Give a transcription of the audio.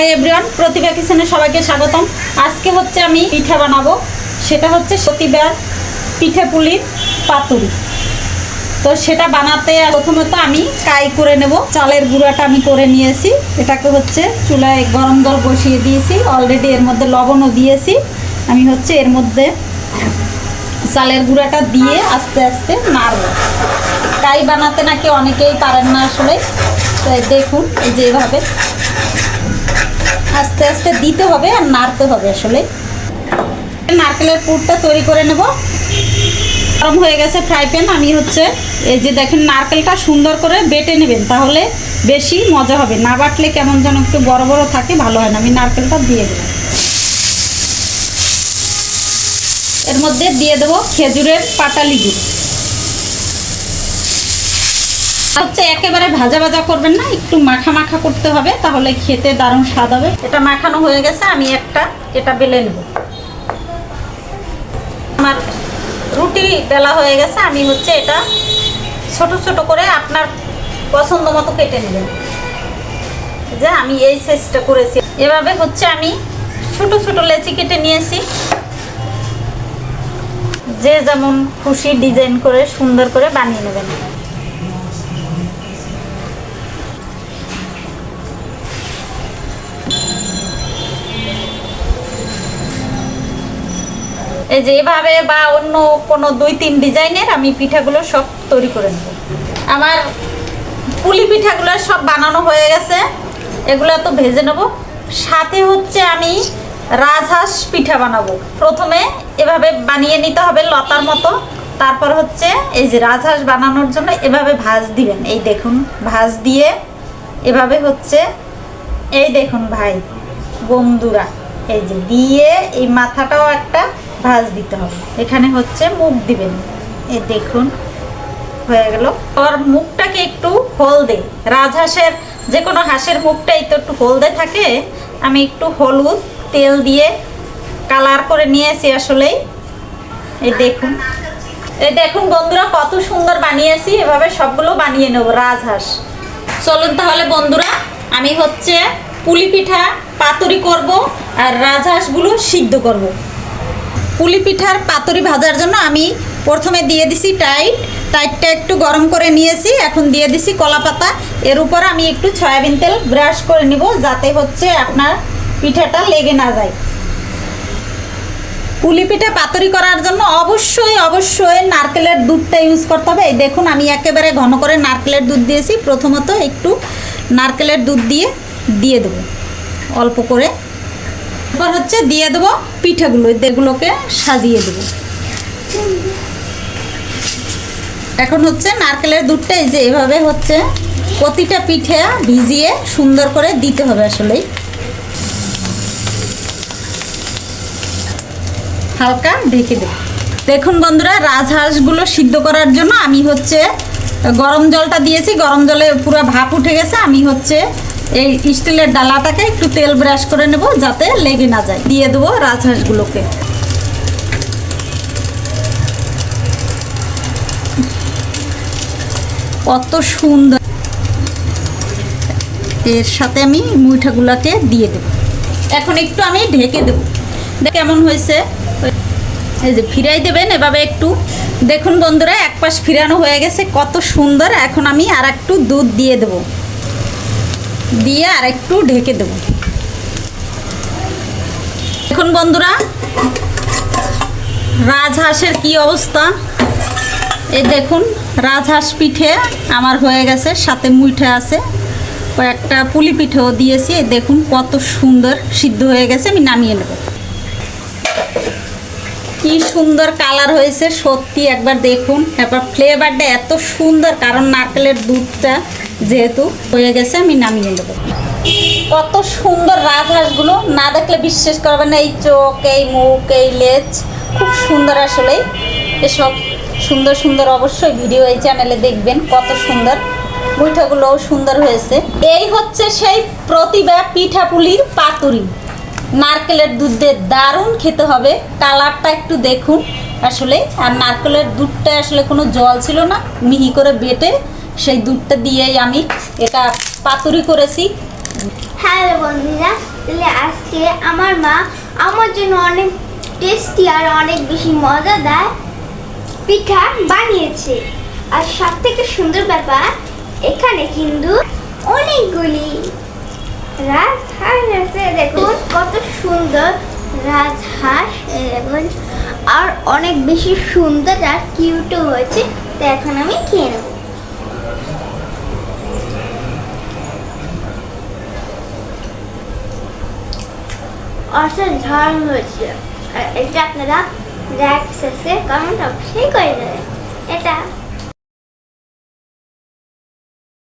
Hi everyone প্রতিভা কিচেনে সবাইকে স্বাগতম। আজকে হচ্ছে আমি পিঠা বানাবো। সেটা হচ্ছে প্রতিভার পিঠে পুলির পাতুরি। তো সেটা বানাতে প্রথমত আমি কাই করে নেব। চালের গুঁড়াটা আমি করে নিয়েছি। এটাকে হচ্ছে চুলায় গরম জল বসিয়ে দিয়েছি। অলরেডি এর মধ্যে লবণও দিয়েছি। আমি হচ্ছে এর মধ্যে চালের গুঁড়াটা দিয়ে আস্তে আস্তে নাড়ব। কাই বানাতে নাকি অনেকেই পারেন না আসলে। দেখুন, এই যে এভাবে আস্তে আস্তে দিতে হবে আর নাড়তে হবে আসলে। নারকেলের পুরটা তৈরি করে নেব। গরম হয়ে গেছে ফ্রাই প্যান। আমি হচ্ছে এই যে দেখেন নারকেলটা সুন্দর করে বেটে নেবেন, তাহলে বেশি মজা হবে। না বাটলে কেমন যেন একটু বড় বড় থাকে, ভালো হয় না। আমি নারকেলটা দিয়ে দেবো। এর মধ্যে দিয়ে দেবো খেজুরের পাটালি গুঁড়ো হচ্ছে একেবারে ভাজা ভাজা করবেন না, একটু মাখা মাখা করতে হবে, তাহলে খেতে দারুণ স্বাদ হবে। এটা মাখানো হয়ে গেছে, আমি একটা, এটা বেলে নেব। আমার রুটি বেলা হয়ে গেছে, আমি হচ্ছে এটা ছোট ছোট করে আপনার পছন্দ মতো কেটে নেবেন। যে আমি এই সাইজটা করেছি। এভাবে হচ্ছে আমি ছোট ছোট লেচি কেটে নিয়েছি। যে যেমন খুশি ডিজাইন করে সুন্দর করে বানিয়ে নেবেন। এই যে এভাবে বা অন্য কোনো দুই, তিন ডিজাইনের আমি পিঠাগুলো সব তৈরি করে নেব। আমার পুলি পিঠাগুলো সব বানানো হয়ে গেছে। এগুলো তো ভেজে নেব। সাথে হচ্ছে আমি রাজহাঁস পিঠা বানাবো। প্রথমে এভাবে বানিয়ে নিতে হবে লতার মতো। তারপর হচ্ছে এই যে রাজহাঁস বানানোর জন্য এভাবে ভাজ দিবেন। এই দেখুন, ভাজ দিয়ে এভাবে হচ্ছে, এই দেখুন ভাই বন্ধুরা এই যে দিয়ে এই মাথাটাও একটা ভাজ দিতে হবে। এখানে হচ্ছে মুখ দিবেন। এ দেখুন, হয়ে গেল। আর মুখটাকে একটু হলদে, রাজহাঁসের যে কোনো হাঁসের মুখটাই তো একটু হলদে থাকে, আমি একটু হলুদ তেল দিয়ে কালার করে নিয়েছি আসলেই। এই দেখুন। এই দেখুন বন্ধুরা, কত সুন্দর বানিয়েছি, এভাবে সবগুলো বানিয়ে নেব, রাজহাঁস। চলুন তাহলে বন্ধুরা, আমি হচ্ছে পুলি পিঠা পাতুরি করব আর রাজহাঁসগুলো সিদ্ধ করব। পুলি পিঠার পাতুরি ভাজার জন্য আমি প্রথমে দিয়ে দিছি টাইট। টাইটটা একটু গরম করে নিয়েছি, এখন দিয়ে দিছি কলা পাতা। এর উপর আমি একটু সয়াবিন তেল ব্রাশ করে নিব যাতে হচ্ছে আপনার পিঠাটা লেগে না যায়। পুলি পিঠা পাতুরি করার জন্য অবশ্যই অবশ্যই নারকেলের দুধটা ইউজ করতে হবে। এই দেখুন, আমি একেবারে ঘন করে নারকেলের দুধ দিয়েছি। প্রথমত একটু নারকেলের দুধ দিয়ে দিয়ে দেবো। অল্প করে এরপর হচ্ছে দিয়ে দেবো পিঠাগুলো এগুলোকে সাজিয়ে দেবো। এখন হচ্ছে নারকেলের দুধটা এই যে এভাবে হচ্ছে প্রতিটা পিঠে ভিজিয়ে সুন্দর করে দিতে হবে আসলেই। হালকা ঢেকে দেব। দেখুন বন্ধুরা, রাজহাঁসগুলো সিদ্ধ করার জন্য আমি হচ্ছে গরম জলটা দিয়েছি, গরম জলে পুরো ভাপ উঠে গেছে, আমি হচ্ছে এই স্টিলের ডালাটাকে একটু তেল ব্রাশ করে নেব যাতে লেগে না যায়। দিয়ে দেবো রাজহাঁসগুলোকে। কত সুন্দর। এর সাথে আমি মুইঠাগুলোকে দিয়ে দেব। এখন একটু আমি ঢেকে দেব। দেখ কেমন হয়েছে। এই যে ফিরাই দেবেন, এভাবে একটু। দেখুন বন্ধুরা এক পাশ ফিরানো হয়ে গেছে, কত সুন্দর। এখন আমি আর একটু দুধ দিয়ে দেব। দিয়ে আর একটু ঢেকে দেব। এখন বন্ধুরা, রাজহাঁসের কি অবস্থা? এই দেখুন, রাজহাঁস পিঠে আমার হয়ে গেছে, সাথে মুইঠে আছে। কয়েকটা পুলি পিঠেও দিয়েছি দেখুন কত সুন্দর সিদ্ধ হয়ে গেছে, আমি নামিয়ে নেব। কি সুন্দর কালার হয়েছে, সত্যি একবার দেখুন। এবার ফ্লেভারটা এত সুন্দর, কারণ নারকেলের দুধটা যেহেতু হয়ে গেছে, আমি নামিয়ে নেব। কত সুন্দর রাজহাঁসগুলো না দেখলে বিশ্বাস করবেন না, এই চোখ, এই মুখ, এই লেজ, খুব সুন্দর আসলে এসব সুন্দর সুন্দর অবশ্যই ভিডিও এই চ্যানেলে দেখবেন, কত সুন্দর। মুঠাগুলোও সুন্দর হয়েছে। এই হচ্ছে সেই প্রতিভা পিঠাপুলির পাতুরি। নারকেলের দুধ দারুণ খেতে হবে। কালারটা একটু দেখুন। আসলে আর নারকেলের দুধটা আসলে কোনো জল ছিল না। মিহি করে বেটে সেই দুধটা দিয়েই আমি এটা পাতুরি করেছি। হ্যালো বন্ধুরা, তাহলে আজকে আমার মা আমার জন্য অনেক টেস্টি আর অনেক বেশি মজাদার পিঠা বানিয়েছে। আর সব থেকে সুন্দর ব্যাপার, এখানে কিন্তু অনেকগুলি রাজহাঁস দেখুন, কত সুন্দর রাজহাঁস দেখুন। আর অনেক বেশি সুন্দর আর কিউটও হয়েছে, তো এখন আমি খেয়ে নেব। অসাধারণ হয়েছে আর এটা আপনারা আছে কমেন্ট অবশ্যই করে দেবেন। এটা